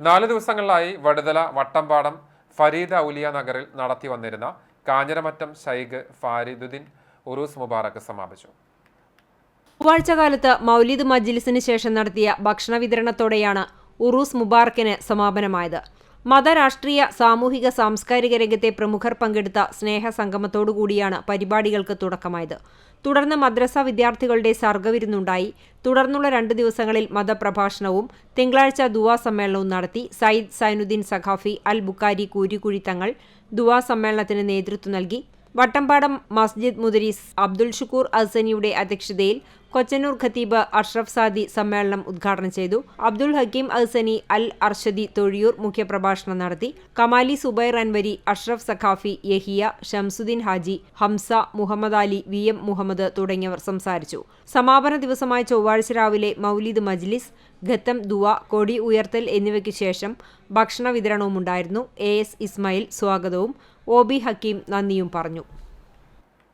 നാല് ദിവസങ്ങളിലായി വടുതല വട്ടമ്പാടം ഫരീദ ഔലിയ നഗറിൽ നടത്തി വന്നിരുന്ന കാഞ്ഞിരമറ്റം ഷൈഖ് ഫാരിദുദ്ദീൻ ഉറൂസ് മുബാറക്ക് സമാപിച്ചു. ചൊവ്വാഴ്ച കാലത്ത് മൗലിദ് മജ്ലിസിന് ശേഷം നടത്തിയ ഭക്ഷണ വിതരണത്തോടെയാണ് ഉറൂസ് മുബാറക്കിന് സമാപനമായത്. മത രാഷ്ട്രീയ സാമൂഹിക സാംസ്കാരിക രംഗത്തെ പ്രമുഖർ പങ്കെടുത്ത സ്നേഹ സ്നേഹസംഗമത്തോടുകൂടിയാണ് പരിപാടികൾക്ക് തുടക്കമായത്. തുടർന്ന് മദ്രസ വിദ്യാർത്ഥികളുടെ സർഗവിരുന്നുണ്ടായി. തുടർന്നുള്ള രണ്ട് ദിവസങ്ങളിൽ മതപ്രഭാഷണവും തിങ്കളാഴ്ച ദുവാ സമ്മേളനവും നടത്തി. സയ്യിദ് സൈനുദ്ദീൻ സഖാഫി അൽ ബുക്കാരി കൂരിക്കുഴി തങ്ങൾ ദുവാ സമ്മേളനത്തിന് നേതൃത്വം നൽകി. വട്ടമ്പാടം മസ്ജിദ് മുദരീസ് അബ്ദുൽ ഷുക്കൂർ അസനിയുടെ അധ്യക്ഷതയിൽ കൊച്ചന്നൂർ ഖത്തീബ് അഷ്റഫ് സാദി സമ്മേളനം ഉദ്ഘാടനം ചെയ്തു. അബ്ദുൽ ഹക്കീം അഹ്സനി അൽ അർഷദി തൊഴിയൂർ മുഖ്യപ്രഭാഷണം നടത്തി. കമാലി സുബൈർ അൻവരി അഷ്റഫ് സഖാഫി യഹിയ ഷംസുദ്ദീൻ ഹാജി ഹംസ മുഹമ്മദ് അലി വി എം മുഹമ്മദ് തുടങ്ങിയവർ സംസാരിച്ചു. സമാപന ദിവസമായ ചൊവ്വാഴ്ച രാവിലെ മൗലിദ് മജ്ലിസ് ഖത്തം ദുവ കൊടി ഉയർത്തൽ എന്നിവയ്ക്ക് ശേഷം ഭക്ഷണ വിതരണവുമുണ്ടായിരുന്നു. എ എസ് ഇസ്മായിൽ സ്വാഗതവും. ഒ ബി ഹക്കീം നന്ദിയും പറഞ്ഞു.